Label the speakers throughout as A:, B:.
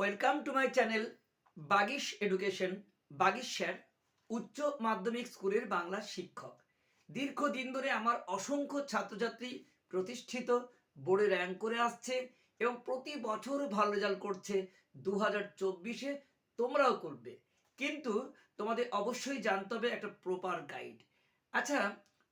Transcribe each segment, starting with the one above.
A: Welcome to my channel Bagish education Bagish sir উচ্চ মাধ্যমিক স্কুলের বাংলা শিক্ষক। দীর্ঘদিন ধরে আমার অসংখ্য ছাত্রছাত্রী প্রতিষ্ঠিত, বোর্ডে র্যাঙ্ক করে আসছে এবং প্রতি বছর ভালো রেজাল্ট করছে দু হাজার চব্বিশে। তোমরাও করবে। কিন্তু তোমাদের অবশ্যই জানতে হবে একটা প্রপার গাইড আচ্ছা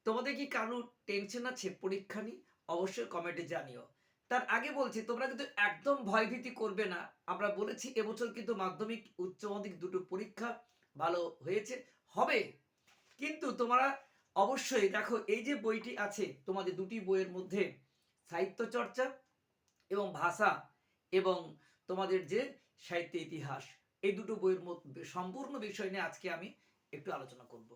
A: তোমাদের কি কারও টেনশন আছে পরীক্ষা নিয়ে? অবশ্যই কমেন্টে জানিও। তার আগে বলছি, তোমরা কিন্তু একদম ভয়ভীতি করবে না। আমরা বলেছি, এবছর কিন্তু মাধ্যমিক, উচ্চ মাধ্যমিক দুটো পরীক্ষা ভালো হয়েছে, হবে। কিন্তু তোমরা অবশ্যই দেখো, এই যে বইটি আছে, তোমাদের দুটি বইয়ের মধ্যে সাহিত্য চর্চা এবং ভাষা এবং তোমাদের যে সাহিত্য ইতিহাস, এই দুটো বইয়ের মধ্যে সম্পূর্ণ বিষয় নিয়ে আজকে আমি একটু আলোচনা করব।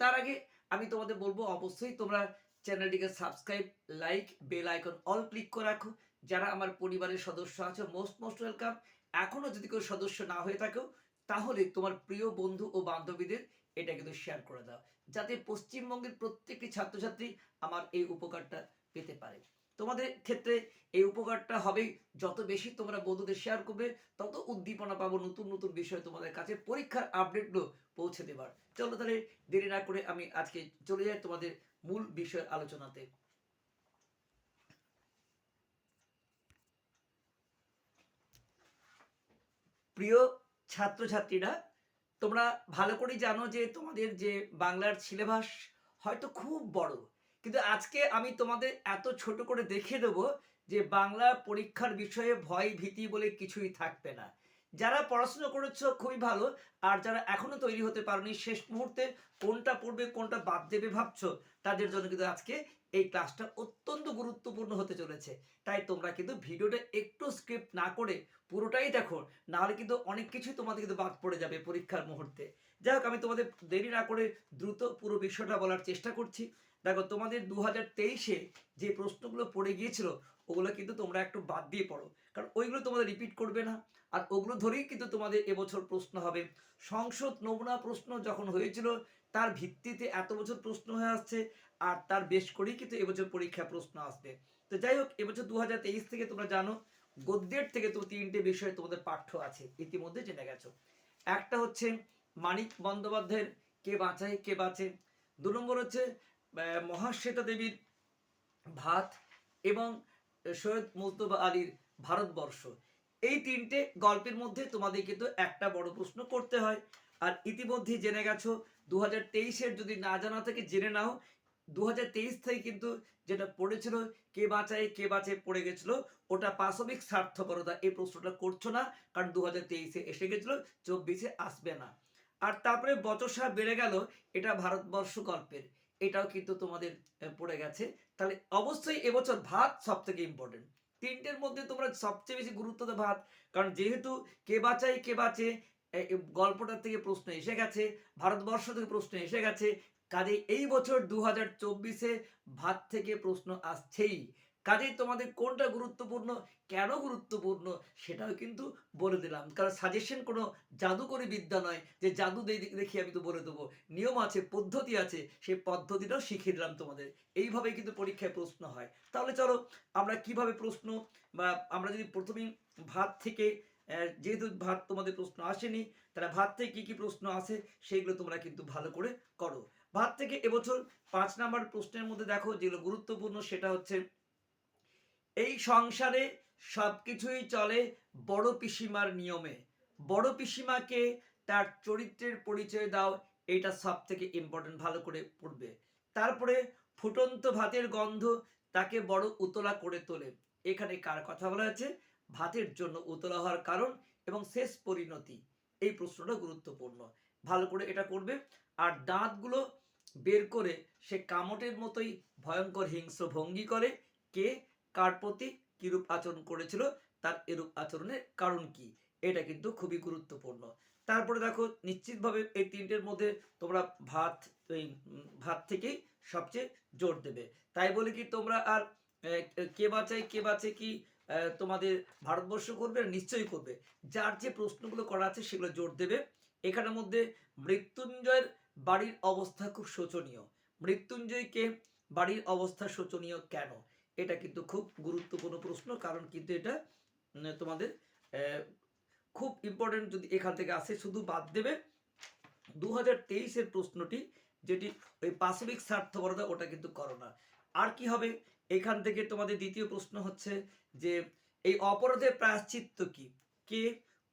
A: তার আগে আমি তোমাদের বলব, অবশ্যই তোমরা চ্যানেলটিকে subscribe, like, bell icon all click করে রাখো। যারা আমার পরিবারের সদস্য আছে, মোস্ট মোস্ট ওয়েলকাম। এখনও যদি কেউ সদস্য না হয়ে থাকো, তাহলে তোমার প্রিয় বন্ধু ও বান্ধবীদের এটা কিন্তু শেয়ার করে দাও। যাতে পশ্চিমবঙ্গের প্রত্যেকটি ছাত্রছাত্রী আমার এই উপকারটা পেতে পারে। তোমাদের ক্ষেত্রে এই উপকারটা হবেই যত বেশি তোমরা বন্ধুদের শেয়ার করবে, তত উদ্দীপনা পাবো নতুন নতুন বিষয় তোমাদের কাছে, পরীক্ষার আপডেটগুলো পৌঁছে দেবার। চলো তাহলে দেরি না করে আমি আজকে চলে যাই তোমাদের মূল বিষয় আলোচনাতে। প্রিয় ছাত্রছাত্রীরা, তোমরা ভালো করে জানো যে তোমাদের যে বাংলার সিলেবাস হয়তো খুব বড়, কিন্তু আজকে আমি তোমাদের এত ছোট করে দেখিয়ে দেবো যে বাংলা পরীক্ষার বিষয়ে ভয় ভীতি বলে কিছুই থাকবে না। যারা পড়াশোনা করেছ খুবই ভালো, আর যারা এখনও তৈরি হতে পারোনি, শেষ মুহূর্তে কোনটা পড়বে, কোনটা বাদ দেবে ভাবছ, তাদের জন্য কিন্তু আজকে এই ক্লাসটা অত্যন্ত গুরুত্বপূর্ণ হতে চলেছে। তাই তোমরা কিন্তু ভিডিওটা একটু স্ক্রিপ্ট না করে পুরোটাই দেখো, নাহলে কিন্তু অনেক কিছুই তোমাদের কিন্তু বাদ পড়ে যাবে পরীক্ষার মুহূর্তে। যাই হোক, আমি তোমাদের দেরি না করে দ্রুত পুরো বিষয়টা বলার চেষ্টা করছি। দেখো, তোমাদের দু হাজার তেইশে যে প্রশ্নগুলো পড়ে গিয়েছিল, ওগুলো কিন্তু তোমরা একটু বাদ দিয়ে পড়ো। কারণ ওইগুলো তোমাদের রিপিট করবে না, আর ওগুলো ধরেই কিন্তু তোমাদের এবছর প্রশ্ন হবে। সংসদ নমুনা প্রশ্ন যখন হয়েছিল, তার ভিত্তিতে এত বছর প্রশ্ন হয়ে আসছে, আর তার বেশ করেই কিন্তু এবছর পরীক্ষা প্রশ্ন আসবে। তো যাই হোক, এবছর দু হাজার তেইশ থেকে তোমরা জানো, গদ্যের থেকে তো তিনটে বিষয় তোমাদের পাঠ্য আছে, ইতিমধ্যে জেনে গেছো। একটা হচ্ছে মানিক বন্দ্যোপাধ্যায়ের কে বাঁচায়, কে বাঁচে। দু নম্বর হচ্ছে মহাশ্বেতা দেবীর ভাত এবং সৈয়দ মুস্তফা আলীর ভারতবর্ষ। এই তিনটে গল্পের মধ্যে তোমাদের কিন্তু একটা বড় প্রশ্ন করতে হয়। আর ইতিমধ্যেই জেনে গেছো দু হাজার যদি না জানা থেকে, জেনে নাও। দু হাজার তেইশ থেকে কিন্তু যেটা পড়েছিল, কে বাঁচায়, কে বাঁচে পড়ে গেছিল, ওটা পাশবিক স্বার্থপরতা। এই প্রশ্নটা করছ না, কারণ দু হাজার এসে গেছিল, চব্বিশে আসবে না। আর তারপরে বচসা বেড়ে গেল, এটা ভারতবর্ষ গল্পের। এটাও কিন্তু তোমাদের পড়ে গেছে। তাহলে অবশ্যই এবছর ভাত সব থেকে ইম্পর্টেন্ট তিনটের মধ্যে তোমরা সবচেয়ে বেশি গুরুত্ব দেবে ভাত, কারণ যেহেতু কে বাঁচাই কে বাঁচে গল্পটার থেকে প্রশ্ন এসে গেছে, ভারতবর্ষ থেকে প্রশ্ন এসে গেছে। কাজে এই বছর দু হাজার চব্বিশে ভাত থেকে প্রশ্ন আসছেই। কাজেই তোমাদের কোনটা গুরুত্বপূর্ণ, কেন গুরুত্বপূর্ণ, সেটাও কিন্তু বলে দিলাম। কারণ সাজেশন কোনো জাদুকরি বিদ্যা নয় যে জাদু দেখি আমি তো বলে দেবো। নিয়ম আছে, পদ্ধতি আছে, সেই পদ্ধতিটাও শিখিয়ে দিলাম তোমাদের। এইভাবে কিন্তু পরীক্ষায় প্রশ্ন হয়। তাহলে চলো, আমরা কীভাবে প্রশ্ন, বা আমরা যদি প্রথমেই ভাত থেকে যেহেতু ভাত তোমাদের প্রশ্ন আসেনি, তাহলে ভাত থেকে কি কি প্রশ্ন আসে সেইগুলো তোমরা কিন্তু ভালো করে করো। ভাত থেকে এবছর পাঁচ নাম্বার প্রশ্নের মধ্যে দেখো, যেগুলো গুরুত্বপূর্ণ, সেটা হচ্ছে এই সংসারে সব কিছুই চলে বড় পিসিমার নিয়মে। বড় পিসিমাকে তার চরিত্রের পরিচয় দাও, এটা সব থেকে ইম্পর্টেন্ট ভালো করে পড়বে। তারপরে ফুটন্ত ভাতের গন্ধ তাকে বড় উতলা করে তোলে। এখানে কার কথা বলা আছে? ভাতের জন্য উতলা হওয়ার কারণ এবং শেষ পরিণতি। এই প্রশ্নটা গুরুত্বপূর্ণ। ভালো করে এটা করবে। আর দাঁতগুলো বের করে সে কামটের মতোই ভয়ঙ্কর হিংস্র ভঙ্গি করে কে? কার প্রতি কিরূপ আচরণ করেছিল, তার এরূপ আচরণের কারণ কি? এটা কিন্তু খুবই গুরুত্বপূর্ণ। তারপরে দেখো, নিশ্চিতভাবে এই তিনটের মধ্যে তোমরা ভাত, এই ভাত থেকেই সবচেয়ে জোর দেবে। তাই বলে কি তোমরা আর কে বাঁচায়, কে বাঁচে কি তোমাদের ভারতবর্ষ করবে নিশ্চয়ই করবে। যার যে প্রশ্নগুলো করা আছে সেগুলো জোর দেবে। এখানের মধ্যে মৃত্যুঞ্জয়ের বাড়ির অবস্থা খুব শোচনীয়। মৃত্যুঞ্জয়কে বাড়ির অবস্থা শোচনীয় কেন? এটা কিন্তু খুব গুরুত্বপূর্ণ প্রশ্ন, কারণ কিন্তু এটা তোমাদের খুব ইম্পর্টেন্ট যদি এখান থেকে আসে, শুধু বাদ দেবে দু হাজার তেইশের প্রশ্নটি, যেটি ওই পাশবিক স্বার্থপরতা, ওটা কিন্তু করো না। আর কি হবে? এখান থেকে তোমাদের দ্বিতীয় প্রশ্ন হচ্ছে যে, এই অপরাধের প্রায়শ্চিত্ত কি? কে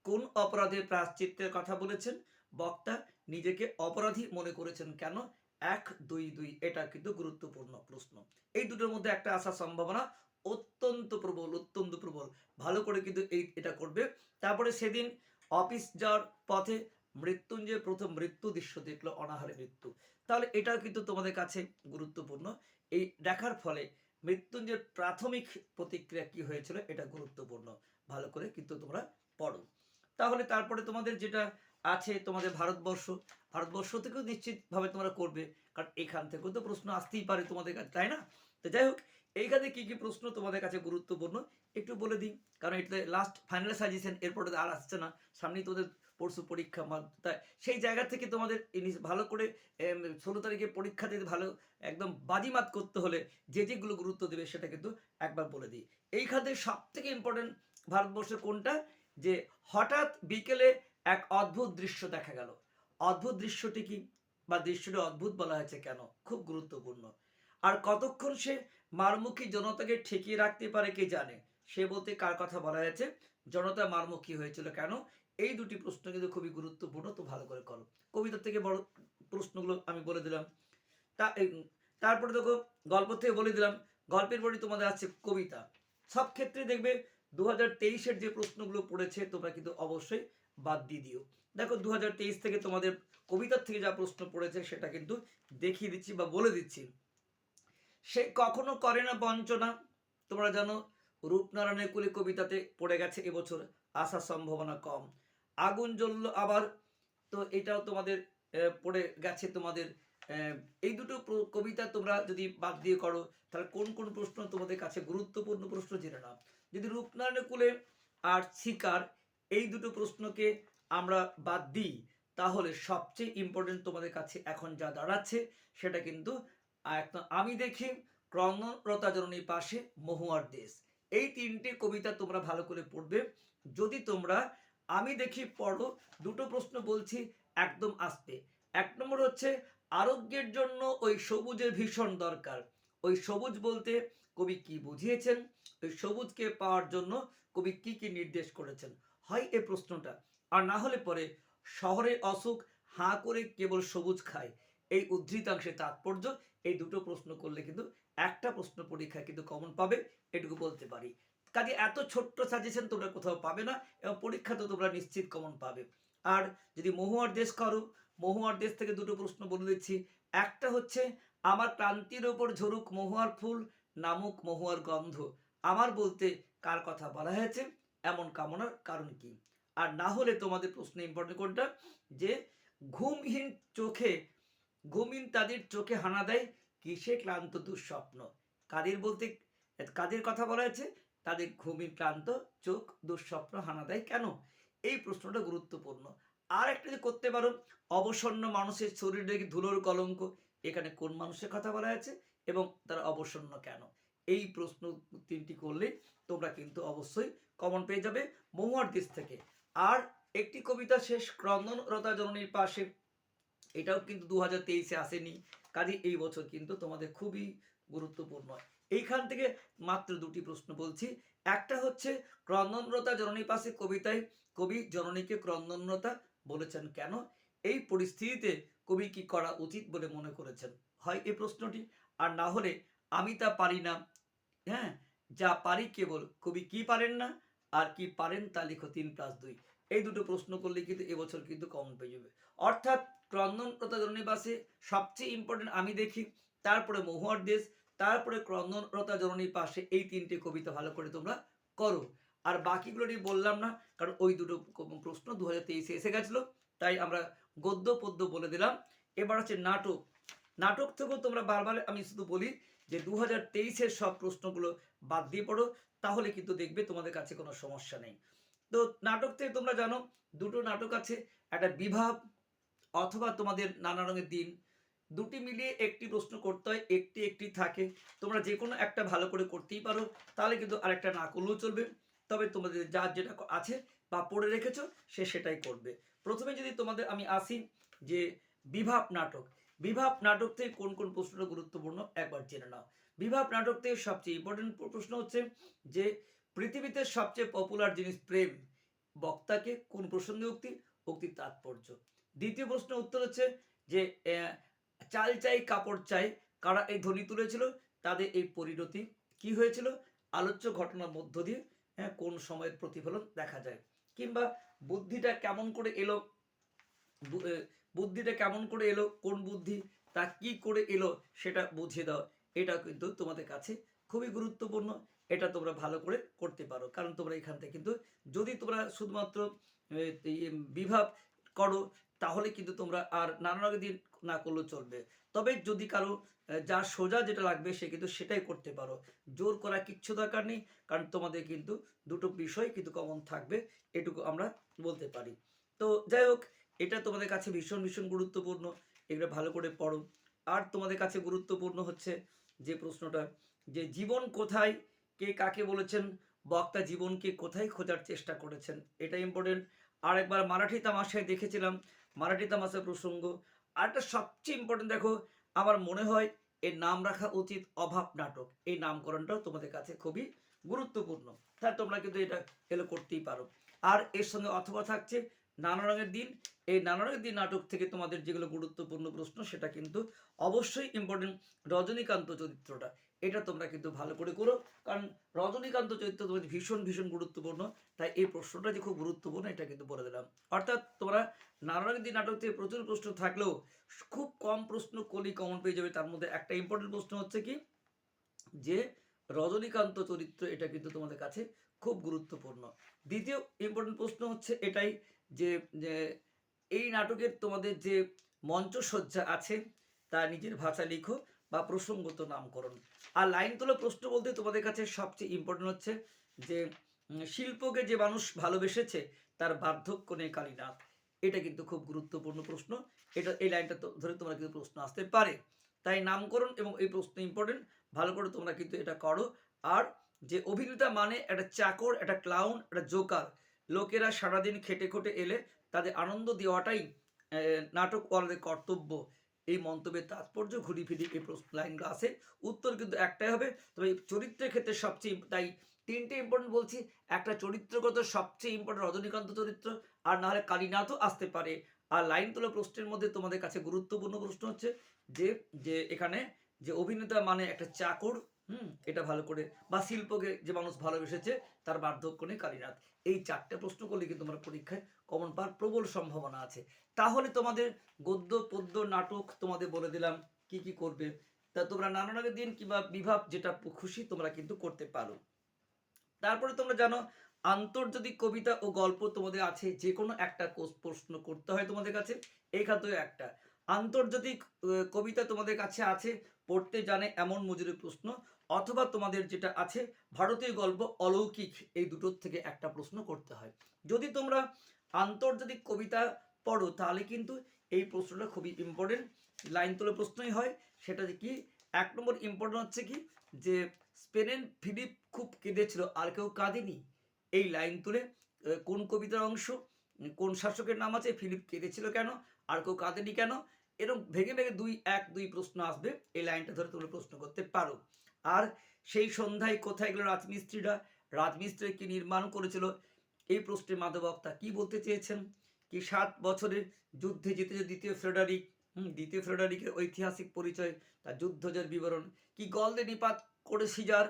A: কোন অপরাধের প্রায়শ্চিত্তের কথা বলেছেন? বক্তা নিজেকে অপরাধী মনে করেছেন কেন? এক, দুই দুই, এটা কিন্তু গুরুত্বপূর্ণ প্রশ্ন। এই দুটোর মধ্যে একটা আসার সম্ভাবনা অত্যন্ত প্রবল অত্যন্ত প্রবল। ভালো করে কিন্তু এই, এটা করবে। তারপরে সেদিন অফিস যাওয়ার পথে মৃত্যুঞ্জয় প্রথম মৃত্যু দৃশ্য দেখল, অনাহারে মৃত্যু। তাহলে এটাও কিন্তু তোমাদের কাছে গুরুত্বপূর্ণ। এই দেখার ফলে মৃত্যুঞ্জয়ের প্রাথমিক প্রতিক্রিয়া কি হয়েছিল, এটা গুরুত্বপূর্ণ। ভালো করে কিন্তু তোমরা পড়ো। তাহলে তারপরে তোমাদের যেটা আছে তোমাদের ভারতবর্ষ। ভারতবর্ষ থেকেও নিশ্চিতভাবে তোমরা করবে, কারণ এখান থেকেও তো প্রশ্ন আসতেই পারে তোমাদের কাছে, তাই না? তো যাই হোক, এইখানে কি কি প্রশ্ন তোমাদের কাছে গুরুত্বপূর্ণ একটু বলে দিই, কারণ এটাতে লাস্ট ফাইনাল সাজেশন এরপরে আর আসছে না, সামনেই তোদের পরশু পরীক্ষা তাই সেই জায়গা থেকে তোমাদের ভালো করে ষোলো তারিখে পরীক্ষা দিতে ভালো, একদম বাজিমাত করতে হলে যে যেগুলো গুরুত্ব দেবে সেটা কিন্তু একবার বলে দিই। এইখান সব থেকে ইম্পর্টেন্ট ভারতবর্ষের কোনটা? যে হঠাৎ বিকেলে এক অদ্ভুত দৃশ্য দেখা গেল। অদ্ভুত দৃশ্যটি কি? বা দৃশ্যটি অদ্ভুত বলা হয়েছে কেন? খুব গুরুত্বপূর্ণ। আর কতক্ষণ সে মারমুখী জনতাকে ঠেকিয়ে রাখতে পারে কে জানে? সে বলতে কার কথা বলা হয়েছে? জনতা মারমুখী হয়েছিল কেন? এই দুটি প্রশ্ন কিন্তু খুবই গুরুত্বপূর্ণ, তো ভালো করে করো। কবিতা থেকে বড় প্রশ্নগুলো আমি বলে দিলাম। তা তারপরে দেখো গল্প থেকে বলে দিলাম, গল্পের পরই তোমাদের আছে কবিতা। সব ক্ষেত্রে দেখবে দু হাজার তেইশের যে প্রশ্নগুলো পড়েছে, তোমরা কিন্তু অবশ্যই বাদ দিয়ে দিও। দেখো দু হাজার তেইশ থেকে তোমাদের কবিতার থেকে যা প্রশ্ন পড়েছে, সেটা কিন্তু দেখিয়ে দিচ্ছি বা বলে দিচ্ছি। সে কখনো করে না বঞ্চনা। তোমরা জানো, রূপনারায়ণের কুলে কবিতাতে পড়ে গেছে এবছর আসার সম্ভাবনা কম। আগুন জ্বললো আবার। তো এটাও তোমাদের পড়ে গেছে তোমাদের এই দুটো কবিতা তোমরা যদি বাদ দিয়ে করো, তাহলে কোন কোন প্রশ্ন তোমাদের কাছে গুরুত্বপূর্ণ প্রশ্ন জেনে নাও। যদি রূপনারায়ণের কুলে আর শিকার এই দুটো প্রশ্নকে আমরা বাদ দিই। তাহলে সবচেয়ে ইম্পর্টেন্ট তোমাদের কাছে এখন যা দাঁড়াচ্ছে, সেটা কিন্তু আমি দেখি ক্রমরতা জননীর পাশে মহুয়ার দেশ। এই তিনটে কবিতা তোমরা ভালো করে পড়বে। যদি তোমরা, আমি দেখি পড়ো, দুটো প্রশ্ন বলছি একদম আসতে। এক নম্বর হচ্ছে, আরোগ্যের জন্য ওই সবুজের ভীষণ দরকার। ওই সবুজ বলতে কবি কি বুঝিয়েছেন? ওই সবুজকে পাওয়ার জন্য কবি কি কি নির্দেশ করেছেন? হয় এ প্রশ্নটা। আর না হলে পরে শহরে অসুখ হাঁ করে কেবল সবুজ খায়। এই উদ্ধৃতাংশে তাৎপর্য, এই দুটো প্রশ্ন করলে কিন্তু একটা প্রশ্ন পরীক্ষায় কিন্তু কমন পাবে, এটুকু বলতে পারি। কাজে এত ছোট্ট সাজেশন তোমরা কোথাও পাবে না, এবং পরীক্ষাতেও তোমরা নিশ্চিত কমন পাবে। আর যদি মহুয়ার দেশ করো, মহুয়ার দেশ থেকে দুটো প্রশ্ন বলে দিচ্ছি। একটা হচ্ছে, আমার ক্রান্তির ওপর ঝরুক মহুয়ার ফুল, নামুক মহুয়ার গন্ধ। আমার বলতে কার কথা বলা হয়েছে? এমন কামনার কারণ কি? আর না হলে তোমাদের প্রশ্ন ইম্পর্টেন্ট কোনটা? যে ঘুমহীন চোখে, ঘুমহীন তাদের চোখে হানা দেয় কিসে ক্লান্ত দুঃস্বপ্ন? কাদের বলতে, কাদের কথা বলা হয়েছে তাদের ঘুমহীন ক্লান্ত চোখ দুঃস্বপ্ন হানা দেয় কেন? এই প্রশ্নটা গুরুত্বপূর্ণ। আর একটা যে করতে পারো, অবসন্ন মানুষের শরীরে ধুলোর কলঙ্ক, এখানে কোন মানুষের কথা বলা হয়েছে এবং তারা অবসন্ন কেন? এই প্রশ্ন তিনটি করলে তোমরা কিন্তু অবশ্যই কমন পেয়ে যাবে মহুয়ার দেশ থেকে। আর একটি কবিতা শেষ, ক্রন্দনরতা জননীর পাশে। এটাও কিন্তু দু হাজার তেইশে আসেনি কাজে এই বছর কিন্তু তোমাদের খুবই গুরুত্বপূর্ণ। এইখান থেকে মাত্র দুটি প্রশ্ন বলছি। একটা হচ্ছে, ক্রন্দনরতা জননীর পাশে কবিতায় কবি জননীকে ক্রন্দনরতা বলেছেন কেন? এই পরিস্থিতিতে কবি কি করা উচিত বলে মনে করেছেন? হয় এই প্রশ্নটি? আর না হলে আমি তা পারি না। হ্যাঁ যা পারি কেবল, কবি কি পারেন না? আর কি পারেন তা লিখো তিন প্লাস দুই। এই দুটো প্রশ্ন করলে কিন্তু এবছর কিন্তু কমন পেয়ে যাবে। অর্থাৎ ক্রন্দনরতা জননীবাসে সবচেয়ে ইম্পর্টেন্ট আমি দেখি, তারপরে মহুয়ার দেশ, তারপরে ক্রন্দনরতা জননীর পাশে এই তিনটে কবিতা ভালো করে তোমরা করো। আর বাকিগুলো নিয়ে বললাম না, কারণ ওই দুটো প্রশ্ন দু হাজার তেইশে এসে গেছিল, তাই আমরা গদ্য পদ্য বলে দিলাম। এবার হচ্ছে নাটক। নাটক থেকেও তোমরা বারবার আমি শুধু বলি যে দু হাজার তেইশের সব প্রশ্নগুলো বাদ দিয়ে পড়ো, তাহলে কিন্তু দেখবে তোমাদের কাছে কোনো সমস্যা নেই। তো নাটক থেকে তোমরা জানো, দুটো নাটক আছে, একটা বিভাব অথবা তোমাদের নানা রঙের দিন। দুটি মিলিয়ে একটি প্রশ্ন করতে হয়, একটি একটি থাকে। তোমরা যে কোনো একটা ভালো করে করতেই পারো, তাহলে কিন্তু আরেকটা না করলেও চলবে। তবে তোমাদের যার যেটা আছে বা পড়ে রেখেছো, সে সেটাই করবে। প্রথমে যদি তোমাদের আমি আসি যে বিভাব নাটক বিভাব নাটক থেকে কোন কোন প্রশ্নটা গুরুত্বপূর্ণ একবার জেনে নাও। বিভাব নাটক থেকে সবচেয়ে ইম্পর্টেন্ট প্রশ্ন হচ্ছে যে পৃথিবীতে সবচেয়ে পপুলার জিনিস প্রেম বক্তাকে কোন প্রসঙ্গে উক্তি? উক্তির তাৎপর্য। দ্বিতীয় প্রশ্ন উত্তর হচ্ছে যে চাল চাই কাপড় চাই কারা এই ধ্বনি তুলেছিল? তাদের এই পরিণতি কি হয়েছিল? আলোচ্য ঘটনার মধ্য দিয়ে হ্যাঁ, কোন সময়ের প্রতিফলন দেখা যায়? কিংবা বুদ্ধিটা কেমন করে এলো? বুদ্ধিটা কেমন করে এলো, কোন বুদ্ধি, তা কি করে এলো, সেটা বুঝিয়ে দাও। এটা কিন্তু তোমাদের কাছে খুবই গুরুত্বপূর্ণ। এটা তোমরা ভালো করে করতে পারো। কারণ তোমরা এখান থেকে কিন্তু যদি তোমরা শুধুমাত্র বিভাব করো, তাহলে কিন্তু তোমরা আর নানা দিন না করলেও চলবে। তবে যদি কারও যার সোজা যেটা লাগবে, সে কিন্তু সেটাই করতে পারো। জোর করা কিচ্ছু দরকার নেই। কারণ তোমাদের কিন্তু দুটো বিষয় কিন্তু কমন থাকবে। এটুকু আমরা বলতে পারি। তো যাই হোক এটা তোমাদের কাছে ভীষণ ভীষণ গুরুত্বপূর্ণ। এগুলো ভালো করে পড়ো। আর তোমাদের কাছে গুরুত্বপূর্ণ হচ্ছে যে প্রশ্নটা, যে জীবন কোথায়, কে কাকে বলেছেন, বক্তা জীবনকে কোথায় খোঁজার চেষ্টা করেছেন? এটা ইম্পর্টেন্ট আর একবার মারাঠি তামাশায় দেখেছিলাম, মারাঠি তামাশার প্রসঙ্গ। আর একটা সবচেয়ে ইম্পর্টেন্ট দেখো, আমার মনে হয় এর নাম রাখা উচিত অভাব নাটক। এই নামকরণটাও তোমাদের কাছে খুবই গুরুত্বপূর্ণ। তা তোমরা কিন্তু এটা এলো করতেই পারো। আর এর সঙ্গে অথবা থাকছে নানা রঙের দিন। এই নানা রঙের দিন নাটক থেকে তোমাদের যেগুলো গুরুত্বপূর্ণ প্রশ্ন, সেটা কিন্তু অবশ্যই ইম্পর্টেন্ট রজনীকান্ত চরিত্রটা। এটা তোমরা কিন্তু ভালো করে করো, কারণ রজনীকান্ত চরিত্র তোমাদের ভীষণ ভীষণ গুরুত্বপূর্ণ। তাই এই প্রশ্নটা যে খুব গুরুত্বপূর্ণ, এটা কিন্তু বলে দিলাম। অর্থাৎ তোমরা নানা রঙের দিন নাটক থেকে প্রচুর প্রশ্ন থাকলেও খুব কম প্রশ্ন কলি কমন পেয়ে যাবে। তার মধ্যে একটা ইম্পর্টেন্ট প্রশ্ন হচ্ছে কি? যে রজনীকান্ত চরিত্র এটা কিন্তু তোমাদের কাছে খুব গুরুত্বপূর্ণ। দ্বিতীয় ইম্পর্টেন্ট প্রশ্ন হচ্ছে এটাই যে এই নাটকের তোমাদের যে মঞ্চসজ্জা আছে, তা নিজের ভাষা লিখো বা প্রসঙ্গত নামকরণ। আর লাইন তোলা প্রশ্ন বলতে তোমাদের কাছে সবচেয়ে ইম্পর্টেন্ট হচ্ছে যে শিল্পকে যে মানুষ ভালোবেসেছে, তার বার্ধক্য নেই কালীনাথ। এটা কিন্তু খুব গুরুত্বপূর্ণ প্রশ্ন। এটা, এই লাইনটা ধরে তোমরা কিন্তু প্রশ্ন আসতে পারে। তাই নামকরণ এবং এই প্রশ্ন ইম্পর্টেন্ট ভালো করে তোমরা কিন্তু এটা করো। আর যে অভিনেতা মানে একটা চাকর, একটা ক্লাউন একটা জোকার লোকেরা সারাদিন খেটে খুটে এলে তাদের আনন্দ দেওয়াটাই নাটক কর্তব্য। এই মন্তব্যের তাৎপর্য ঘুরি ফিরি এই লাইনগুলো আছে উত্তর কিন্তু একটাই হবে, তবে চরিত্রের ক্ষেত্রে সবচেয়ে তাই তিনটে ইম্পর্টেন্ট বলছি। একটা চরিত্রগত সবচেয়ে ইম্পর্টেন্ট রজনীকান্ত চরিত্র, আর নাহলে কালীনাথও আসতে পারে। আর লাইন তোলা প্রশ্নের মধ্যে তোমাদের কাছে গুরুত্বপূর্ণ প্রশ্ন হচ্ছে যে যে এখানে যে অভিনেতা মানে একটা চাকর, হুম, এটা ভালো করে, বা শিল্পকে যে মানুষ ভালোবেসেছে, তার বার্ধক্য নেই কালীনাথ। এই চারটে প্রশ্ন করলে কিন্তু তোমার পরীক্ষায় কমন পাওয়ার প্রবল সম্ভাবনা আছে। তাহলে তোমাদের গদ্য, পদ্য, নাটক তোমাদের বলে দিলাম কি কি করবে। তা তোমরা নানা রঙের দিন কিংবা বিভাব যেটা খুশি তোমরা কিন্তু করতে পারো। তারপরে তোমরা জানো, আন্তর্জাতিক কবিতা ও গল্প তোমাদের আছে যে কোনো একটা প্রশ্ন করতে হয় তোমাদের কাছে। এইখান থেকে একটা। আন্তর্জাতিক কবিতা তোমাদের কাছে আছে, পড়তে জানে এমন মজুরি প্রশ্ন অথবা তোমাদের যেটা আছে, ভারতীয় গল্প অলৌকিক, এই দুটোর থেকে একটা প্রশ্ন করতে হয়। যদি তোমরা আন্তর্জাতিক কবিতা পড়ো, তাহলে কিন্তু এই প্রশ্নটা খুবই ইম্পর্টেন্ট লাইন তোলা প্রশ্নই হয়। সেটা কি? এক নম্বর ইম্পর্টেন্ট হচ্ছে কি? যে স্পেনের ফিলিপ খুব কেঁদেছিল, আর কেউ কাঁদেনি। এই লাইন তুলে কোন কবিতার অংশ, কোন শাসকের নাম আছে, ফিলিপ কেঁদেছিল কেন, আর কেউ কাঁদেনি কেন এরকম ভেঙে ভেঙে দুই, এক, দুই প্রশ্ন আসবে। এই লাইনটা ধরে তোমরা প্রশ্ন করতে পারো। আর সেই সন্ধ্যায় কোথায় গেল রাজমিস্ত্রিরা? রাজমিস্ত্রি কি নির্মাণ করেছিল? এই প্রশ্নে মাধবক্তা কি বলতে চেয়েছেন? কি সাত বছরের যুদ্ধে জিতেছে দ্বিতীয় ফ্রেডারিক হুম, দ্বিতীয় ফ্রেডারিকের ঐতিহাসিক পরিচয়, তার যুদ্ধজের বিবরণ। কি গলদে নিপাত করে সিজার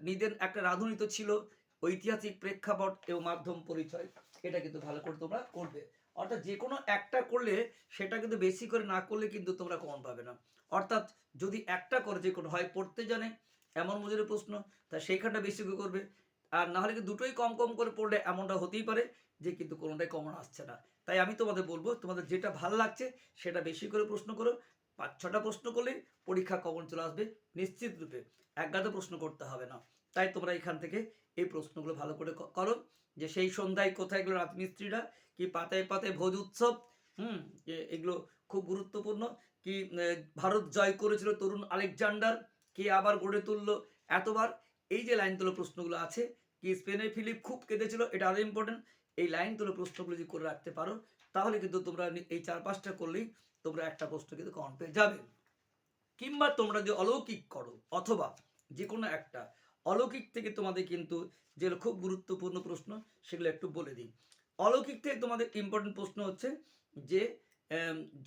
A: নিদেন একটা রাঁধুনিত ছিল ঐতিহাসিক প্রেক্ষাপট এবং মাধ্যম পরিচয়? এটা কিন্তু ভালো করে তোমরা করবে। অর্থাৎ যে কোনো একটা করলে সেটা কিন্তু বেশি করে না করলে কিন্তু তোমরা কমন পাবে না। অর্থাৎ যদি একটা করে যে কোনো, হয় পড়তে জানে, এমন মজুরি প্রশ্ন, তা সেইখানটা বেশি করে করবে। আর না হলে কিন্তু দুটোই কম কম করে পড়লে এমনটা হতেই পারে যে কিন্তু কোনোটাই কমন আসছে না। তাই আমি তোমাদের বলব, তোমাদের যেটা ভালো লাগছে সেটা বেশি করে প্রশ্ন করো। পাঁচ ছটা প্রশ্ন করলে পরীক্ষা কমন চলে আসবে? নিশ্চিত রূপে। একগাদা প্রশ্ন করতে হবে না। তাই তোমরা এখান থেকে এই প্রশ্নগুলো ভালো করে করো। যে সেই সন্ধ্যায় কোথায় গেলো রাজমিস্ত্রিরা কি পাতায় পাতায় ভোজ উৎসব? হুম এগুলো খুব গুরুত্বপূর্ণ। কি ভারত জয় করেছিল তরুণ আলেকজান্ডার? কে আবার গড়ে তুললো? এতবার এই যে লাইন তোলা প্রশ্নগুলো আছে, কি স্পেনের ফিলিপ খুব কেঁদেছিল? এটা আরও ইম্পর্টেন্ট এই লাইন তুলে প্রশ্নগুলো যদি করে রাখতে পারো, তাহলে কিন্তু তোমরা এই চার পাঁচটা করলেই তোমরা একটা প্রশ্ন কিন্তু কমন পেয়ে যাবে। কিংবা তোমরা যদি অলৌকিক করো, অথবা যে কোনো একটা, অলৌকিক থেকে তোমাদের কিন্তু যেগুলো খুব গুরুত্বপূর্ণ প্রশ্ন, সেগুলো একটু বলে দিই। অলৌকিক থেকে তোমাদের ইম্পর্টেন্ট প্রশ্ন হচ্ছে যে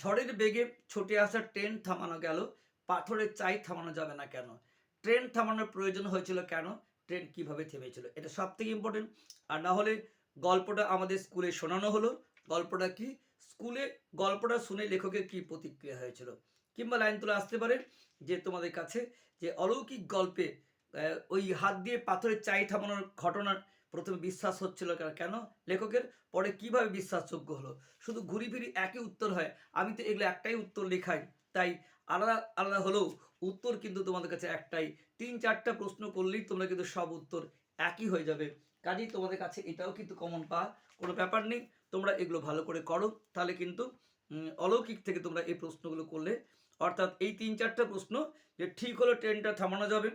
A: ঝড়ের বেগে ছুটে আসা ট্রেন থামানো গেল। পাথরের চাই থামানো যাবে না কেন? ট্রেন থামানোর প্রয়োজন হয়েছিল কেন? ট্রেন কীভাবে থেমেছিল? এটা সব থেকে ইম্পর্টেন্ট আর না হলে গল্পটা আমাদের স্কুলে শোনানো হলো। গল্পটা কি? স্কুলে গল্পটা শুনে লেখকের কি প্রতিক্রিয়া হয়েছিল? কিংবা লাইন তুলে আসতে পারে যে তোমাদের কাছে যে অলৌকিক গল্পে ওই হাত দিয়ে পাথরের চাই থামানোর ঘটনার প্রথমে বিশ্বাস হচ্ছিল কেন- লেখকের পরে কীভাবে বিশ্বাসযোগ্য হলো? শুধু ঘুরি ফিরি একই উত্তর হয়। আমি তো এগুলো একটাই উত্তর লেখাই। তাই আলাদা আলাদা হলেও উত্তর কিন্তু তোমাদের কাছে একটাই। তিন চারটা প্রশ্ন করলেই তোমরা কিন্তু সব উত্তর একই হয়ে যাবে। কাজেই তোমাদের কাছে এটাও কিন্তু কমন পাওয়া। কোনো ব্যাপার নেই। তোমরা এগুলো ভালো করে করো। তাহলে কিন্তু অলৌকিক থেকে তোমরা এই প্রশ্নগুলো করলে। অর্থাৎ এই তিন চারটা প্রশ্ন যে ঠিক হলো ট্রেনটা থামানো যাবে।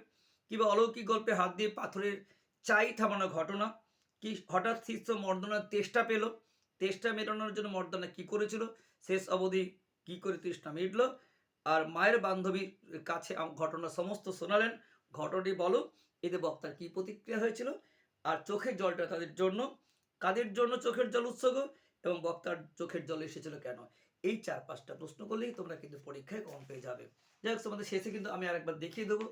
A: কিংবা অলৌকিক গল্পে হাত দিয়ে পাথরের চাই থামানো ঘটনা। কি হঠাৎ শিষ্য মর্দনার তেষ্টা পেল। তেষ্টা মেটানোর জন্য মর্দনা কি করেছিল? শেষ অবধি কি করে তৃষ্ণা মিটলো? আর মায়ের বান্ধবীর কাছে ঘটনা সমস্ত শোনালেন। ঘটনাটি বলো, এতে বক্তার কি প্রতিক্রিয়া হয়েছিল? আর চোখের জলটা তাদের জন্য? কাদের জন্য চোখের জল উৎসর্গ? এবং বক্তার চোখের জল এসেছিল কেন? এই চার পাঁচটা প্রশ্ন করলেই তোমরা কিন্তু পরীক্ষায় কম পেয়ে যাবে। যাই হোক, তোমাদের শেষে কিন্তু আমি আরেকবার দেখিয়ে দেবো।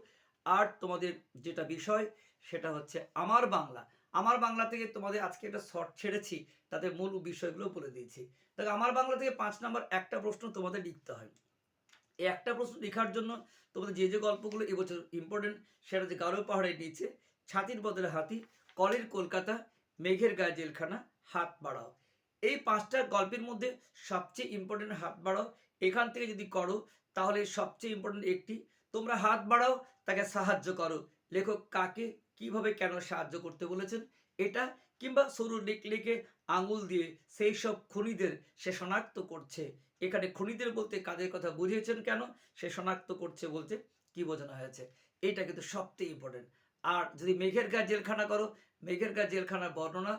A: আর তোমাদের যেটা বিষয়, সেটা হচ্ছে আমার বাংলা। আমার বাংলা থেকে তোমাদের আজকে একটা শর্ট ছেড়েছি, তাতে মূল বিষয়গুলো বলে দিয়েছি। দেখো, আমার বাংলা থেকে পাঁচ নাম্বার একটা প্রশ্ন তোমাদের লিখতে হয়। এই একটা প্রশ্ন লেখার জন্য তোমাদের যে যে গল্পগুলো এবছর ইম্পর্টেন্ট সেটা হচ্ছে গারো পাহাড়ের নিচে, ছাতির বদলে হাতি, কলের কলকাতা, মেঘের গায়ে জেলখানা, হাত বাড়াও। এই পাঁচটা গল্পের মধ্যে সবচেয়ে ইম্পর্টেন্ট হাত বাড়াও। এখান থেকে যদি করো, তাহলে সবচেয়ে ইম্পর্টেন্ট একটি, তোমরা হাত বাড়াও তাকে সাহায্য করো। লেখক কাকে কীভাবে কেন সাহায্য করতে বলেছেন এটা কিংবা সরু লিক আঙুল দিয়ে সেই সব খুনিদের সে শনাক্ত করছে। এখানে খুনিদের বলতে কাদের কথা বুঝিয়েছেন কেন? সে শনাক্ত করছে বলতে কি বোঝানো হয়েছে? এটা কিন্তু সবথেকে ইম্পর্টেন্ট আর যদি মেঘের গা জেলখানা করো, মেঘের গা জেলখানার বর্ণনা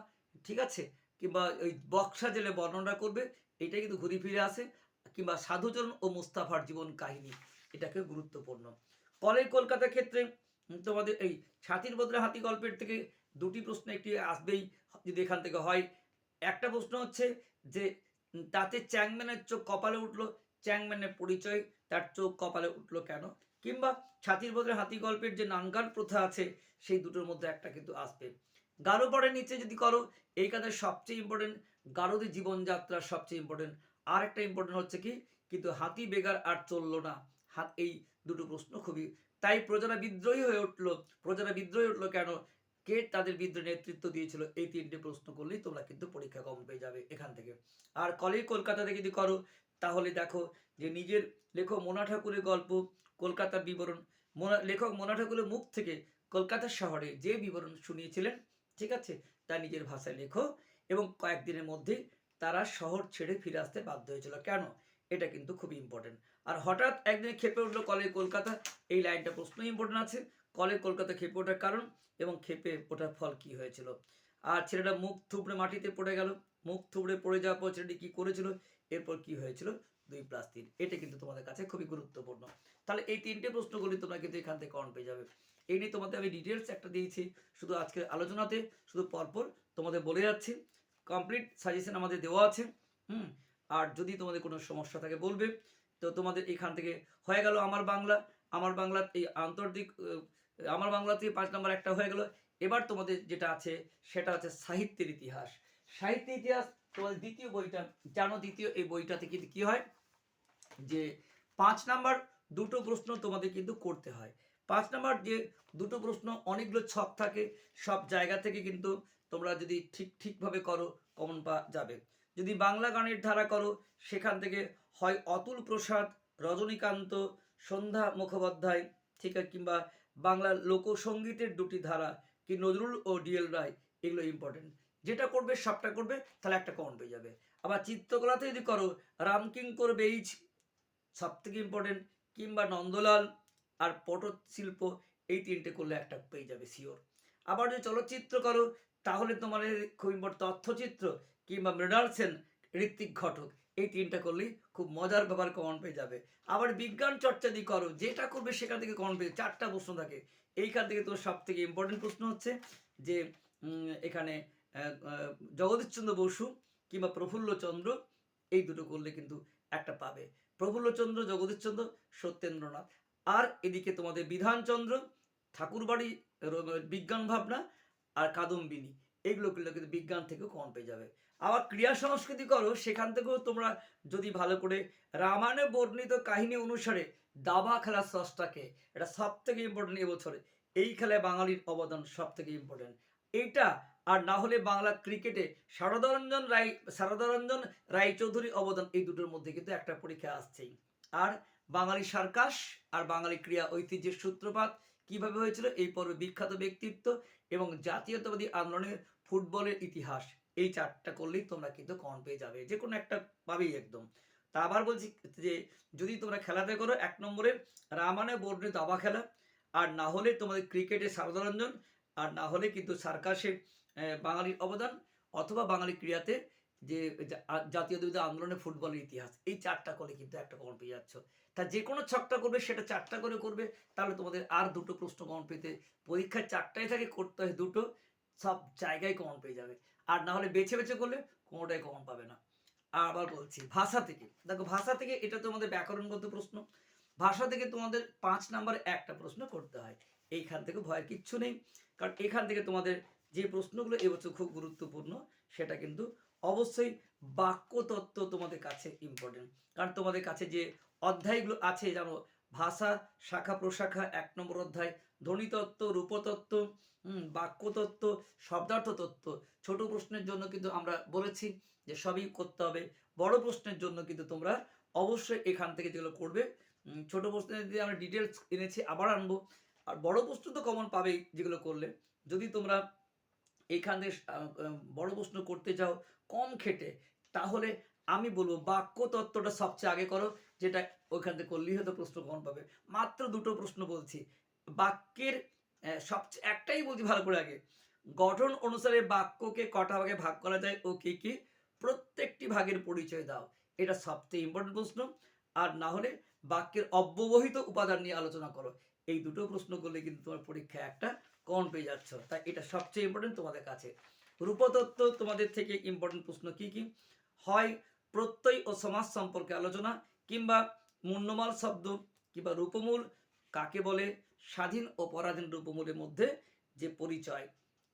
A: ঠিক আছে? কিংবা ওই বক্সা জেলে বর্ণনা করবে এটা কিন্তু ঘুরে ফিরে আসে, কিংবা সাধুচরণ ও মুস্তাফার জীবন কাহিনী এটাকে গুরুত্বপূর্ণ। কলের কলকাতার ক্ষেত্রে তোমাদের এই ছাতির বদলে হাতি গল্পের থেকে দুটি প্রশ্ন একটি আসবেই যদি এখান থেকে হয়। একটা প্রশ্ন হচ্ছে যে, তাতে চ্যাংম্যানের চোখ কপালে উঠল, চ্যাংম্যানের পরিচয় তার চোখ কপালে উঠল কেন? কিংবা ছাতির বদলে হাতি গল্পের যে নানগান প্রথা আছে, সেই দুটোর মধ্যে একটা কিন্তু আসবে। গারো পড়ে নিচে যদি করো, এই কাজের সবচেয়ে ইম্পর্টেন্ট গারোদের জীবনযাত্রা সবচেয়ে ইম্পর্টেন্ট আর একটা ইম্পর্টেন্ট হচ্ছে কি? কিন্তু হাতি বেগার আর চলল না। হাত, এই দুটো প্রশ্ন খুবই, তাই প্রজারা বিদ্রোহী হয়ে উঠল। প্রজারা বিদ্রোহী উঠল কেন? কে তাদের বিদ্রোহ নেতৃত্ব দিয়েছিল? এই তিনটে প্রশ্ন করলেই তোমরা কিন্তু পরীক্ষা কম পেয়ে যাবে এখান থেকে। আর কলেজ কলকাতাতে যদি করো, তাহলে দেখো যে নিজের লেখক মোনা ঠাকুরের গল্প, কলকাতার বিবরণ, মোনা, লেখক মোনা ঠাকুরের মুখ থেকে কলকাতা শহরে যে বিবরণ শুনিয়েছিলেন, ঠিক আছে? তা নিজের ভাষায় লেখো এবং কয়েকদিনের মধ্যেই তারা শহর ছেড়ে ফিরে আসতে বাধ্য হয়েছিল। কেন? এটা কিন্তু খুব ইম্পর্টেন্ট আর হঠাৎ একদিন খেপে উঠল কলের কলকাতা। এই লাইনটা প্রশ্ন ইম্পর্টেন্ট আছে। কলের কলকাতা খেপে ওঠার কারণ এবং খেপে ওঠার ফল কি হয়েছিল? আর ছেলেটা মুখ থুবড়ে মাটিতে পড়ে গেল। মুখ থুবড়ে পড়ে যাওয়ার পর ছেলেটি কী করেছিল? এরপর কি হয়েছিল? দুই প্লাস তিন। এটা কিন্তু তোমাদের কাছে খুবই গুরুত্বপূর্ণ। তাহলে এই তিনটে প্রশ্নগুলি তোমরা কিন্তু এখান থেকে অন পেয়ে যাবে। এই নিয়ে তোমাদের আমি ডিটেলস একটা দিয়েছি শুধু আজকের আলোচনাতে। শুধু পরপর তোমাদের বলে যাচ্ছি। কমপ্লিট সাজেশন আমাদের দেওয়া আছে। হুম? আর যদি তোমাদের কোনো সমস্যা থাকে বলবে তো তোমাদের এখান থেকে হয়ে গেল আমার বাংলা। আমার বাংলা এই আন্তর্জাতিক আমার বাংলা থেকে পাঁচ নম্বর একটা হয়ে গেল। এবার তোমাদের যেটা আছে, সেটা হচ্ছে সাহিত্যের ইতিহাস। সাহিত্যের ইতিহাস তোমাদের দ্বিতীয় বইটা, জানো দ্বিতীয় এই বইটাতে কিন্তু কি হয়? যে পাঁচ নাম্বার দুটো প্রশ্ন তোমাদের কিন্তু করতে হয়। পাঁচ নাম্বার যে দুটো প্রশ্ন, অনেকগুলো ছক থাকে, সব জায়গা থেকে কিন্তু তোমরা যদি ঠিক ঠিকভাবে করো, কমন পা যাবে। যদি বাংলা গানের ধারা করো, সেখান থেকে হয় অতুল প্রসাদ, রজনীকান্ত, সন্ধ্যা মুখোপাধ্যায়, ঠিক আছে, কিংবা বাংলা লোকসঙ্গীতের দুটি ধারা, কি নজরুল ও ডিএল রায়, এগুলো ইম্পর্টেন্ট যেটা করবে, সবটা করবে, তাহলে একটা কমন পেয়ে যাবে। আবার চিত্রকলাতে যদি করো রামকিঙ্কর বেইজ সব থেকে ইম্পর্টেন্ট কিংবা নন্দলাল আর পটশিল্প, এই তিনটে করলে একটা পেয়ে যাবে শিওর আবার যদি চলচ্চিত্র করো, তাহলে তোমার খুব ইম্পর্টেন্ট তথ্যচিত্র কিংবা মৃণাল সেন ঋত্বিক ঘটক, এই তিনটা করলেই খুব মজার ব্যাপার কমন পেয়ে যাবে। আবার বিজ্ঞান চর্চা যদি করো, যেটা করবে সেখান থেকে কমন পেয়ে চারটা প্রশ্ন থাকে। এইখান থেকে তোমার সব থেকে ইম্পর্টেন্ট প্রশ্ন হচ্ছে যে এখানে জগদীশচন্দ্র বসু কিংবা প্রফুল্লচন্দ্র, এই দুটো করলে কিন্তু একটা পাবে। প্রফুল্লচন্দ্র, জগদীশচন্দ্র, সত্যেন্দ্রনাথ। আর এদিকে তোমাদের বিধানচন্দ্র, ঠাকুরবাড়ি বিজ্ঞান ভাবনা আর কাদম্বিনী। এইগুলো করলে কিন্তু বিজ্ঞান থেকেও কম পেয়ে যাবে। আবার ক্রিয়া সংস্কৃতি করো, সেখান থেকেও তোমরা যদি ভালো করে রামায়ণে বর্ণিত কাহিনী অনুসারে দাবা খেলার স্রষ্টাকে এটা সব থেকে ইম্পর্টেন্ট এবছরে, এই খেলায় বাঙালির অবদান সব থেকে ইম্পর্টেন্ট এইটা আর না হলে বাংলা ক্রিকেটে শারদারঞ্জন রায়, শারদারঞ্জন রায়চৌধুরী অবদান এই দুটোর মধ্যে কিন্তু একটা পরীক্ষা আসছেই। আর বাঙালি সার্কাস আর বাঙালি ক্রিয়া ঐতিহ্যের সূত্রপাত কীভাবে হয়েছিল, এই পর্বে বিখ্যাত ব্যক্তিত্ব এবং জাতীয়তাবাদী আন্দোলনের ফুটবলের ইতিহাস। এই চারটা করলেই তোমরা কিন্তু কমন পেয়ে যাবে যে কোনো একটা পাবেই একদম। তা আবার বলছি যে, যদি তোমরা খেলাতে করো, এক নম্বরে রামানে বর্ণিত দাবা খেলা, আর না হলে তোমাদের ক্রিকেটে শারদারঞ্জন আর না হলে কিন্তু সার্কাসে বাঙালির অবদান, অথবা বাঙালি ক্রীড়াতে যে জাতীয় আ- জাতীয়তাবাদী আন্দোলনের ফুটবলের ইতিহাস, এই চারটা করে কিন্তু একটা কমন পেয়ে যাচ্ছ। তা যে কোনো ছকটা করবে, সেটা চারটা করে করবে, তাহলে তোমাদের আর দুটো প্রশ্ন কমন পেতে পরীক্ষার চারটায় থাকে, করতে হয় দুটো, সব জায়গায় কমন পেয়ে যাবে। আর না হলে বেছে বেছে করলে কোনোটাই কমন পাবে না। আবার বলছি, ভাষা থেকে। দেখো, ভাষা থেকে এটা তোমাদের ব্যাকরণগত প্রশ্ন। ভাষা থেকে তোমাদের পাঁচ নাম্বারে একটা প্রশ্ন করতে হয়। এইখান থেকে ভয়ের কিচ্ছু নেই। কারণ এখান থেকে তোমাদের যে প্রশ্নগুলো এবছর খুব গুরুত্বপূর্ণ, সেটা কিন্তু অবশ্যই বাক্যতত্ত্ব তোমাদের কাছে ইম্পর্টেন্ট কারণ তোমাদের কাছে যে অধ্যায়গুলো আছে জানো ভাষা, শাখা প্রশাখা, এক নম্বর অধ্যায়, ধ্বনিতত্ত্ব, রূপতত্ত্ব বাক্যতত্ত্ব শব্দার্থ তত্ত্ব ছোট প্রশ্নের জন্য কিন্তু আমরা বলেছি যে সবই করতে হবে। বড় প্রশ্নের জন্য কিন্তু তোমরা অবশ্যই এখান থেকে যেগুলো করবে ছোট প্রশ্নের দিয়ে আমরা ডিটেলস এনেছি আবার আনব। আর বড় প্রশ্ন তো কমন পাবেই যেগুলো করলে। যদি তোমরা এইখান থেকে বড় প্রশ্ন করতে চাও কম খেটে, তাহলে আমি বলব বাক্য তত্ত্বটা সবচেয়ে আগে করো, যেটা ওইখান থেকে করলেই হয়তো প্রশ্ন কমন পাবে। মাত্র দুটো প্রশ্ন বলছি। বাক্যের সবচেয়ে একটাই বলছি ভালো করে আগে। গঠন অনুসারে বাক্যকে কটা ভাগে ভাগ করা যায় ও কি কি? প্রত্যেকটি ভাগের পরিচয় দাও। এটা সবচেয়ে ইম্পর্টেন্ট প্রশ্ন। আর না হলে বাক্যের অব্যবহিত উপাদান নিয়ে আলোচনা করো। এই দুটো প্রশ্ন করলে কিন্তু তোমার পরীক্ষায় একটা কম পেয়ে যাচ্ছ। তাই এটা সবচেয়ে ইম্পর্টেন্ট তোমাদের কাছে। রূপতত্ত্ব তোমাদের থেকে ইম্পর্টেন্ট প্রশ্ন কি কি? হয় প্রত্যয় ও সমাজ সম্পর্কে আলোচনা কিংবা মূর্ণমাল শব্দ কিংবা রূপমূল কাকে বলে? স্বাধীন ও পরাধীন রূপমূলের মধ্যে যে পরিচয়।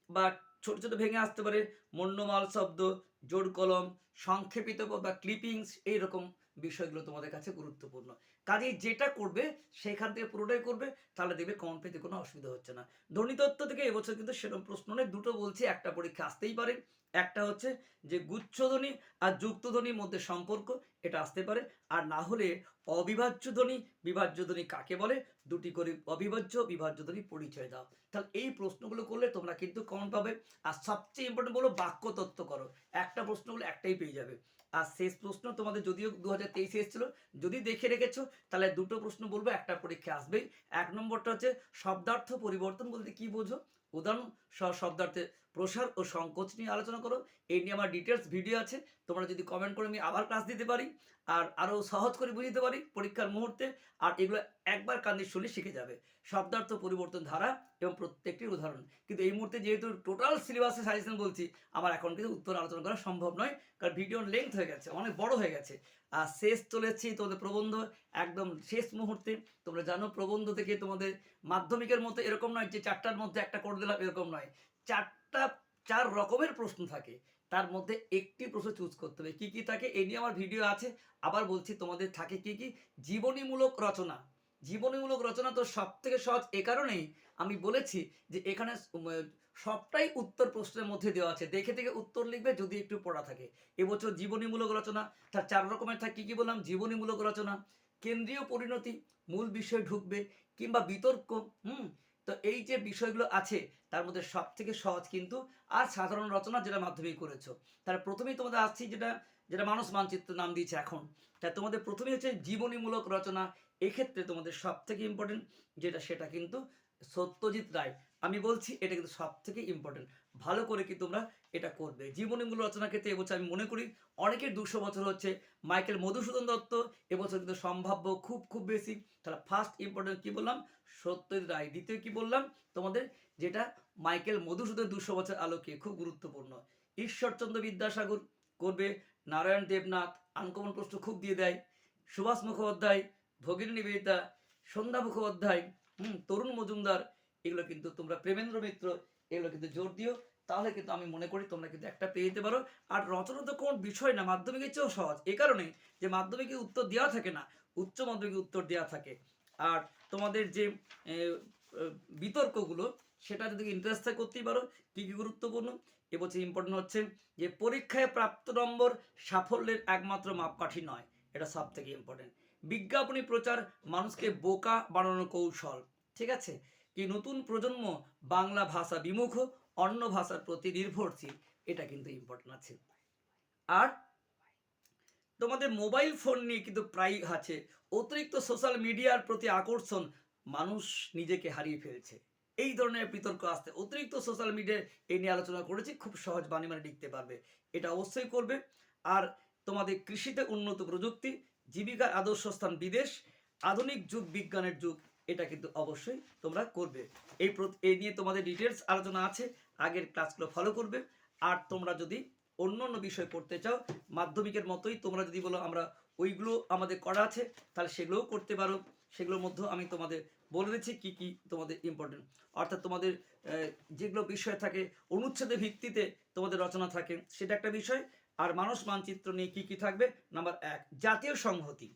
A: বা ছোট ছোট ভেঙে আসতে পারে মূর্ণমাল শব্দ, জোড় কলম, সংক্ষেপিত বা ক্লিপিংস এইরকম বিষয়গুলো তোমাদের কাছে গুরুত্বপূর্ণ। কাজেই যেটা করবে, সেখান থেকে পুরোটাই করবে, তাহলে দেখবে কমন পেতে কোনো অসুবিধা হচ্ছে না। ধ্বনিতত্ত্ব থেকে এবছর কিন্তু সেরকম প্রশ্ন নেই। দুটো বলছি, একটা পরীক্ষা আসতেই পারে। একটা হচ্ছে যে গুচ্ছধ্বনি আর যুক্তধ্বনির মধ্যে সম্পর্ক, এটা আসতে পারে। আর না হলে অবিভাজ্য ধ্বনি, বিভাজ্য ধ্বনি কাকে বলে? দুটি করে অবিভাজ্য, বিভাজ্য ধ্বনি পরিচয় দাও। তাহলে এই প্রশ্নগুলো করলে তোমরা কিন্তু কমন পাবে। আর সবচেয়ে ইম্পর্টেন্ট বলো, বাক্য তত্ত্ব করো। একটা প্রশ্ন হলে একটাই পেয়ে যাবে। আর শেষ প্রশ্ন তোমাদের যদিও দু হাজার তেইশে এসেছিল, যদি দেখে রেখেছো, তাহলে দুটো প্রশ্ন বলব, একটা পরীক্ষা আসবেই। এক নম্বরটা হচ্ছে শব্দার্থ পরিবর্তন বলতে কি বোঝো? উদাহরণ শব্দার্থে প্রসার ও সংকোচ নিয়ে আলোচনা করো। এই নিয়ে আমার ডিটেলস ভিডিও আছে। তোমরা যদি কমেন্ট করে আমি আবার ক্লাস দিতে পারি আর আরও সহজ করে বুঝতে পারি পরীক্ষার মুহূর্তে আর এগুলো একবার কান্দি শুনলে শিখে যাবে। শব্দার্থ পরিবর্তন ধারা এবং প্রত্যেকটির উদাহরণ। কিন্তু এই মুহূর্তে যেহেতু টোটাল সিলেবাসে সাজেশন বলছি, আমার এখন কিন্তু উত্তর আলোচনা করা সম্ভব নয়। কারণ ভিডিও লেন্থ হয়ে গেছে, অনেক বড় হয়ে গেছে। আর শেষ চলেছি তোমাদের প্রবন্ধ একদম শেষ মুহূর্তে। তোমরা জানো প্রবন্ধ থেকে তোমাদের মাধ্যমিকের মতো এরকম নয় যে চারটার মধ্যে একটা করে দিলাম এরকম নয়। চারটা চার রকমের প্রশ্ন থাকে। তার মধ্যে একটি প্রশ্ন চুজ করতে হবে। কি কি থাকে এই নিয়ে আমার ভিডিও আছে। আবার বলছি তোমাদের থাকে কি কি? জীবনীমূলক রচনা। জীবনীমূলক রচনা তো সব থেকে সহজ। এ কারণেই আমি বলেছি যে এখানে সবটাই উত্তর প্রশ্নের মধ্যে দেওয়া আছে। দেখে থেকে উত্তর লিখবে যদি একটু পড়া থাকে। এবছর জীবনীমূলক রচনা। তার চার রকমের থাকে। কি কি বললাম? জীবনীমূলক রচনা। কেন্দ্রীয় পরিণতি। মূল বিষয় ঢুকবে। কিংবা বিতর্ক। হুম? তো এই যে বিষয়গুলো আছে, তার মধ্যে সব থেকে সহজ কিন্তু আর সাধারণ রচনা যেটা মাধ্যমেই করেছ। তার প্রথমেই তোমাদের আসছি যেটা যেটা মানুষ মানচিত্র নাম দিয়েছে এখন। তাই তোমাদের প্রথমেই হচ্ছে জীবনীমূলক রচনা, এক্ষেত্রে তোমাদের সব থেকে ইম্পর্টেন্ট যেটা সেটা কিন্তু সত্যজিৎ রায়। আমি বলছি এটা কিন্তু সব থেকে ইম্পর্টেন্ট ভালো করে কি তোমরা এটা করবে। জীবনীমূল্য রচনা ক্ষেত্রে এবছর আমি মনে করি অনেকের দুশো বছর হচ্ছে মাইকেল মধুসূদন দত্ত এবছর কিন্তু সম্ভাব্য খুব খুব বেশি। তাহলে ফার্স্ট ইম্পর্টেন্ট কি বললাম? সত্যজিৎ রায়। দ্বিতীয় কি বললাম? তোমাদের যেটা মাইকেল মধুসূদন দুশো বছর আলোকে খুব গুরুত্বপূর্ণ। ঈশ্বরচন্দ্র বিদ্যাসাগর করবে, নারায়ণ দেবনাথ আনকমন প্রশ্ন খুব দিয়ে দেয়, সুভাষ মুখোপাধ্যায়, ভগিনী নিবেদিতা, সন্ধ্যা মুখোপাধ্যায়, হুম, তরুণ মজুমদার, এগুলো কিন্তু তোমরা প্রেমেন্দ্র মিত্র এগুলো কিন্তু জোর দিও। তাহলে কিন্তু আমি মনে করি তোমরা কিন্তু একটা পেয়ে যেতে পারো। আর রচনা তো কোন বিষয় না, মাধ্যমিকের চেয়েও সহজ। এ কারণে যে মাধ্যমিকে উত্তর দেওয়া থাকে না, উচ্চ মাধ্যমিকে উত্তর দেওয়া থাকে। আর তোমাদের যে বিতর্কগুলো, সেটা যদি ইন্টারেস্ট থাকে করতেই পারো। কী কী গুরুত্বপূর্ণ? এবছর ইম্পর্টেন্ট হচ্ছে যে, পরীক্ষায় প্রাপ্ত নম্বর সাফল্যের একমাত্র মাপকাঠি নয়। এটা সব থেকে ইম্পর্টেন্ট বিজ্ঞাপনী প্রচার মানুষকে বোকা বানানোর কৌশল। ঠিক আছে? কি নতুন প্রজন্ম বাংলা ভাষা বিমুখ, অন্য ভাষার প্রতি নির্ভরশীল? এটা কিন্তু ইম্পর্টেন্ট আছে। আর তোমাদের মোবাইল ফোন নিয়ে কিন্তু প্রায় আছে। অতিরিক্ত সোশ্যাল মিডিয়ার প্রতি আকর্ষণ মানুষ নিজেকে হারিয়ে ফেলছে। এই ধরনের বিতর্ক আসতে, অতিরিক্ত সোশ্যাল মিডিয়ায় এই নিয়ে আলোচনা করেছি, খুব সহজ বাণী মানে লিখতে পারবে। এটা অবশ্যই করবে। আর তোমাদের কৃষিতে উন্নত প্রযুক্তি, জীবিকার আদর্শ স্থান বিদেশ, আধুনিক যুগ, বিজ্ঞানের যুগ এটা কিন্তু অবশ্যই তোমরা করবে। এই এই নিয়ে তোমাদের ডিটেলস আলোচনা আছে, আগের ক্লাসগুলো ফলো করবে। আর তোমরা যদি অন্য অন্য বিষয় করতে চাও, মাধ্যমিকের মতোই তোমরা যদি বলো আমরা ওইগুলো আমাদের করা আছে, তাহলে সেগুলোও করতে পারো। সেগুলোর মধ্যেও আমি তোমাদের বলে দিচ্ছি কি কি তোমাদের ইম্পর্টেন্ট অর্থাৎ তোমাদের যেগুলো বিষয় থাকে, অনুচ্ছেদের ভিত্তিতে তোমাদের রচনা থাকে, সেটা একটা বিষয়। আর মানুষ মানচিত্র নিয়ে কী কী থাকবে? নাম্বার এক, জাতীয় সংহতি।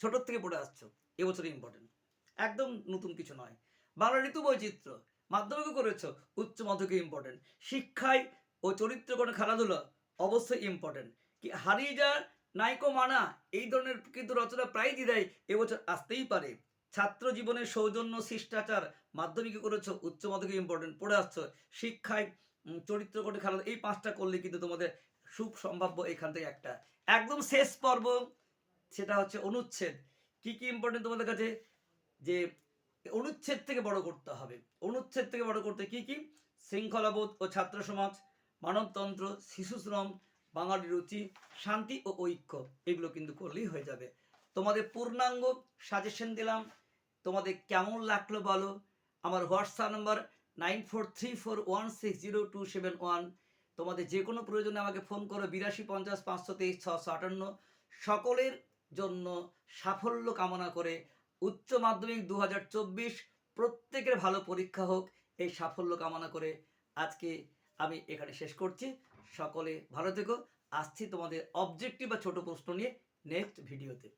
A: ছোটোর থেকে পড়ে আসছো এবছর ইম্পর্টেন্ট একদম নতুন কিছু নয়। বাংলা ঋতু বৈচিত্র্য, মাধ্যমিকও করেছ, উচ্চ মাধ্যমিকে ইম্পর্টেন্ট শিক্ষায় ও চরিত্রগণ খেলাধুলা অবশ্যই ইম্পর্টেন্ট কি হারিয়ে যাওয়ার নাইকো মানা, এই ধরনের কিন্তু রচনা প্রায় দিদায় এবছর আসতেই পারে। ছাত্র জীবনের সৌজন্য, শিষ্টাচার মাধ্যমিকে করেছ, উচ্চ মাধ্যমিকে ইম্পর্টেন্ট পড়ে আসছো, শিক্ষায় চরিত্র করে খেলা এই পাঁচটা করলে কিন্তু তোমাদের সুখ সম্ভাব্য এখান থেকে একটা। একদম শেষ পর্ব, সেটা হচ্ছে অনুচ্ছেদ। কি কি ইম্পর্টেন্ট তোমাদের কাছে? যে অনুচ্ছেদ থেকে বড় করতে হবে। অনুচ্ছেদ থেকে বড় করতে কি কি? শৃঙ্খলাবোধ ও ছাত্র সমাজ, মানবতন্ত্র শিশুশ্রম বাঙালি রুচি, শান্তি ও ঐক্য এগুলো কিন্তু করলেই হয়ে যাবে। তোমাদের পূর্ণাঙ্গ সাজেশন দিলাম। তোমাদের কেমন লাগল বলো? আমার WhatsApp number nine four three four one six zero two seven one তোমাদের যে কোনো প্রয়োজনে আমাকে ফোন করো বিরাশি পঞ্চাশ পাঁচশো তেইশ ছশো আটান্ন। সকলের জন্য সাফল্য কামনা করে উচ্চ মাধ্যমিক দু হাজার চব্বিশ, প্রত্যেকের ভালো পরীক্ষা হোক, এই সাফল্য কামনা করে আজকে আমি এখানে শেষ করছি। সকলে ভালো থেকো। আসছি তোমাদের অবজেক্টিভ বা ছোট প্রশ্ন নিয়ে নেক্সট ভিডিওতে